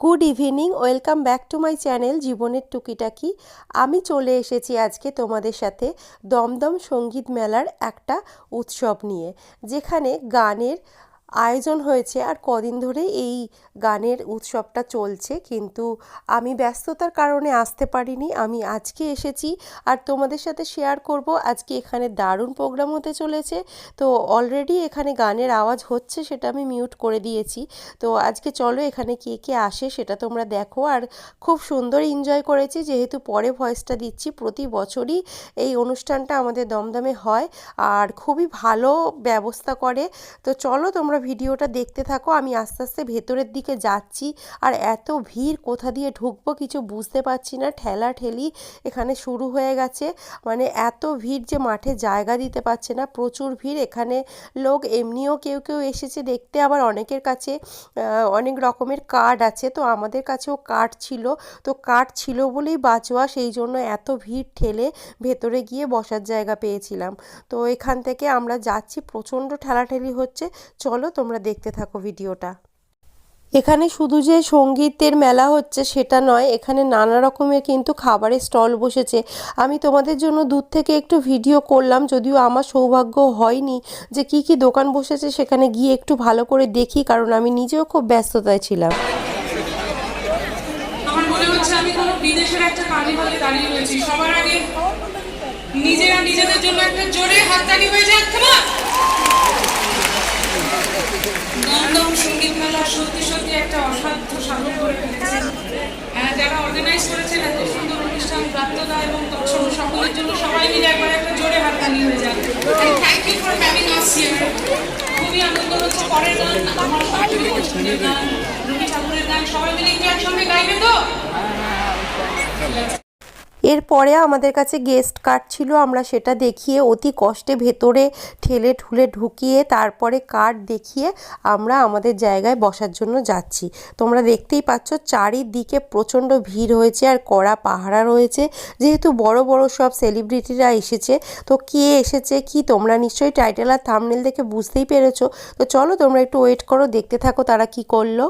Good evening welcome back to my channel জীবনের টুকিটাকি আমি চলে এসেছি আজকে তোমাদের সাথে দমদম সংগীত মেলার একটা উৎসব নিয়ে, যেখানে গানের আয়োজন হয়েছে আর কদিন ধরে এই গানের উৎসবটা চলছে। কিন্তু আমি ব্যস্ততার কারণে আসতে পারিনি। আমি আজকে এসেছি আর তোমাদের সাথে শেয়ার করব। আজকে এখানে দারুণ প্রোগ্রাম হতে চলেছে। তো অলরেডি এখানে গানের আওয়াজ হচ্ছে সেটা আমি মিউট করে দিয়েছি। তো আজকে চলো এখানে কে কে আসে সেটা তোমরা দেখো। আর খুব সুন্দর এনজয় করেছি। যেহেতু পরে ভয়েসটা দিচ্ছি, প্রতি বছরই এই অনুষ্ঠানটা আমাদের দমদমে হয়। আর খুবই ভালো ব্যবস্থা করে। তো চলো তোমরা ভিডিওটা দেখতে থাকো, আমি আস্তে আস্তে ভেতরের দিকে যাচ্ছি। আর এত ভিড়, কোথা দিয়ে ঢুকবো কিছু বুঝতে পারছি না। ঠেলা ঠেলি এখানে শুরু হয়ে গেছে। মানে এত ভিড় যে মাঠে জায়গা দিতে পারছে না, প্রচুর ভিড়। এখানে লোক, এমনিও কেউ কেউ এসেছে দেখতে। আবার অনেকের কাছে অনেক রকমের কার্ড আছে। তো আমাদের কাছেও কার্ড ছিল। তো কার্ড ছিল বলেই বাঁচোয়া, সেই জন্য এত ভিড় ঠেলে ভেতরে গিয়ে বসার জায়গা পেয়েছিলাম। তো এখান থেকে আমরা যাচ্ছি। প্রচণ্ড ঠেলাঠেলি হচ্ছে। চলো তোমরা দেখতে থাকো ভিডিওটা। এখানে শুধু যে সঙ্গীতের মেলা হচ্ছে সেটা নয়, এখানে নানা রকমের কিন্তু খাবারের স্টল বসেছে। আমি তোমাদের জন্য দূর থেকে একটু ভিডিও করলাম, যদিও আমার সৌভাগ্য হয়নি যে কি কি দোকান বসেছে সেখানে গিয়ে একটু ভালো করে দেখি, কারণ আমি নিজেও খুব ব্যস্ততায় ছিলাম। নিজেরা নিজেদের জন্য একটা জোরে হাততালি হয়ে যাক দমদম সংগীত মেলা সত্যি সত্যি একটা অসাধ্য সাধন করে ফেলেছেন হ্যাঁ, যারা অর্গানাইজ করেছেন এত সুন্দর অনুষ্ঠান প্রাপ্তদা এবং তৎসম সকলের জন্য সবাই মিলে একবার একটা জোরে হাততালি হয়ে যাক। Thank you for having us here খুবই আনন্দ হচ্ছে পরের গান আমার গান রবি ঠাকুরের গান সবাই মিলে একটু একসঙ্গে গাইবে তো? এরপরে আমাদের কাছে গেস্ট কার্ড ছিল, আমরা সেটা দেখিয়ে অতি কষ্টে ভেতরে ঠেলে ঠুলে ঢুকিয়ে তারপরে কার্ড দেখিয়ে আমরা আমাদের জায়গায় বসার জন্য যাচ্ছি। তোমরা দেখতেই পাচ্ছ চারিদিকে প্রচণ্ড ভিড় হয়েছে আর কড়া পাহারা রয়েছে। যেহেতু বড় বড় সব সেলিব্রিটিরা এসেছে, তো কে এসেছে, কি তোমরা নিশ্চয়ই টাইটেল আর থামনেল দেখে বুঝতেই পেরেছ। তো চলো তোমরা একটু ওয়েট করো, দেখতে থাকো তারা কি করল।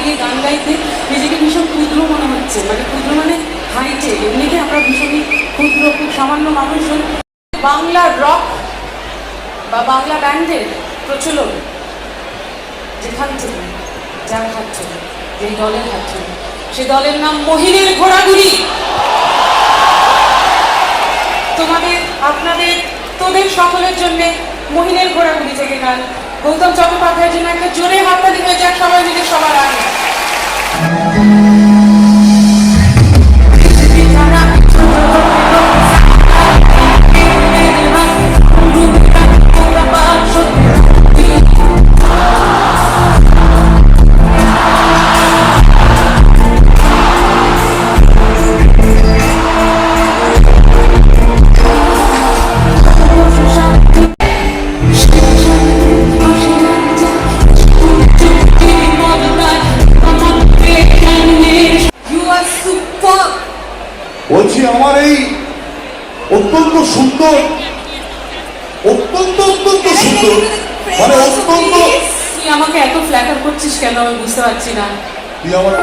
দাঁড়িয়ে গান গাইতে নিজেকে ভীষণ ক্ষুদ্র মনে হচ্ছে। মানে ক্ষুদ্র মানে হাইটে এমনিতে আমরা ভীষণই ক্ষুদ্র, খুব সামান্য মানুষজন বাংলা রক বা বাংলা ব্যান্ডের প্রচলন যেখান থেকে যার হাত ধরে যেই দলের হাত ধরে সে দলের নাম মহিনের ঘোড়াগুড়ি তোমাদের, আপনাদের, তোদের সকলের জন্যে মহিনের ঘোরাঘুরি থেকে গান গৌতম চট্টোপাধ্যায়ের জন্য একটা জোরে হাততালি হয়ে যাক সবাই মিলে সবার আগে। আমাকে এত ফ্ল্যাটার করছিস কেন আমি বুঝতে পারছি না। তুই আমার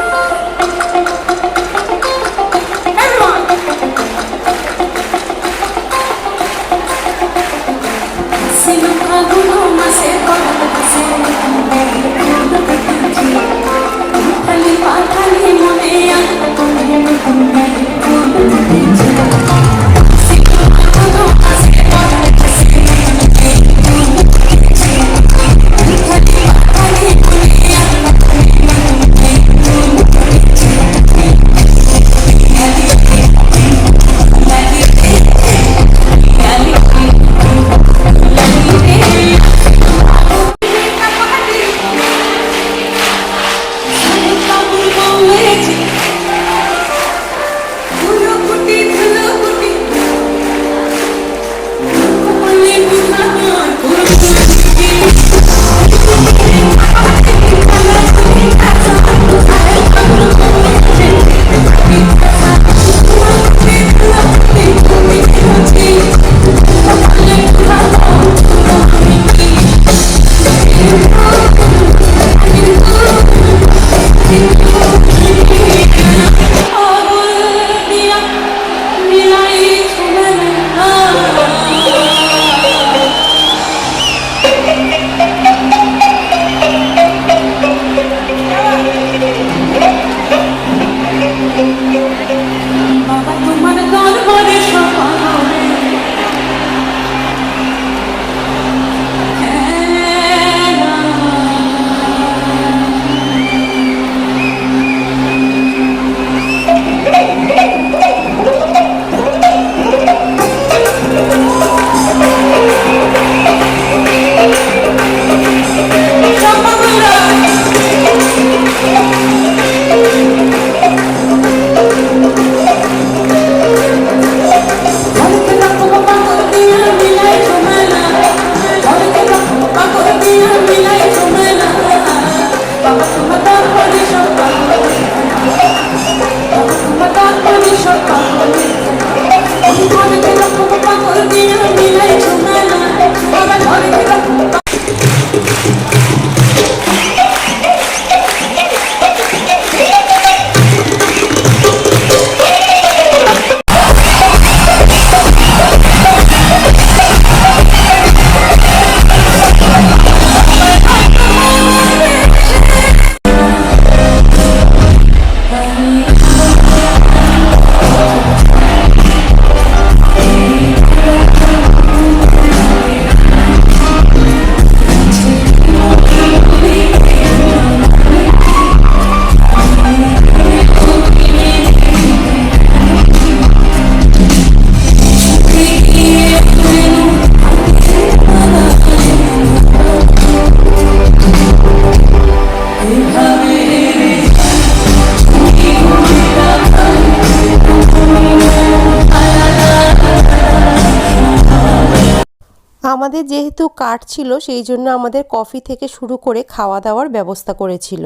আমাদের যেহেতু কার্ড ছিল, সেই জন্য আমাদের কফি থেকে শুরু করে খাওয়া দাওয়ার ব্যবস্থা করেছিল।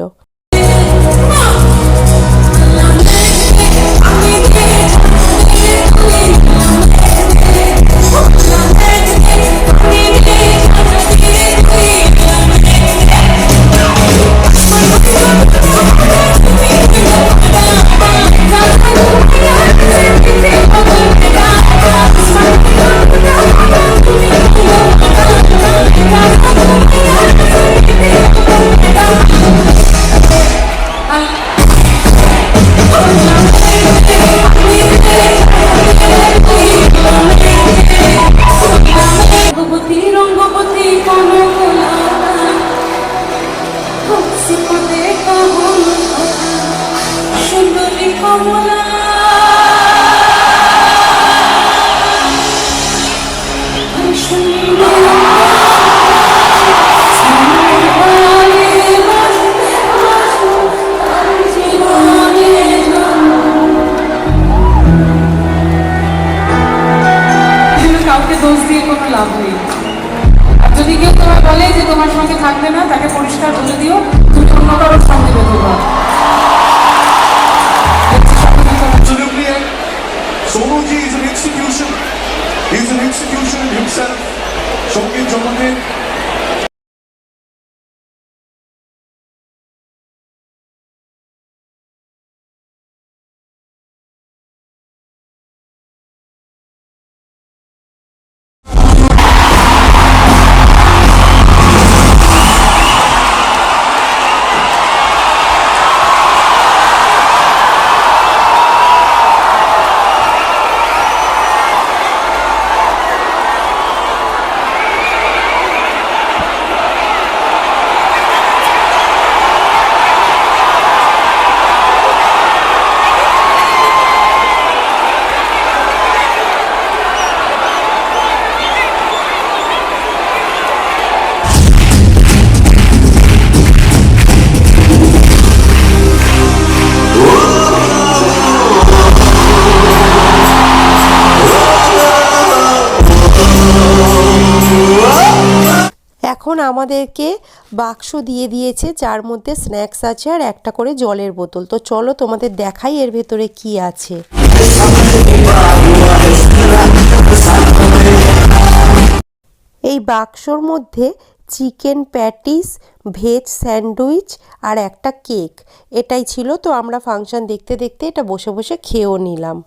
Execution He is an in himself. Songit Jomane এখন আমাদেরকে বাক্স দিয়ে দিয়েছে, যার মধ্যে স্ন্যাক্স আছে আর একটা করে জলের বোতল। তো চলো তোমাদের দেখাই এর ভেতরে কি আছে। এই বাক্সর মধ্যে চিকেন প্যাটিস, ভেজ স্যান্ডউইচ আর একটা কেক। এটাই ছিল, তো আমরা ফাংশন দেখতে দেখতে এটা বসে বসে খেয়েও নিলাম।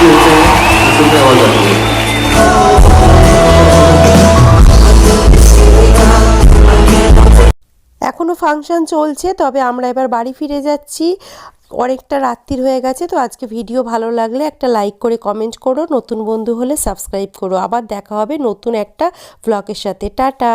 এখনও এখনও ফাংশন চলছে, তবে আমরা এবার বাড়ি ফিরে যাচ্ছি। অনেকটা রাত্রির হয়ে গেছে, তো আজকে ভিডিও ভালো লাগলে একটা লাইক করে কমেন্ট করো। নতুন বন্ধু হলে সাবস্ক্রাইব করো। আবার দেখা হবে নতুন একটা ব্লগের সাথে। টাটা!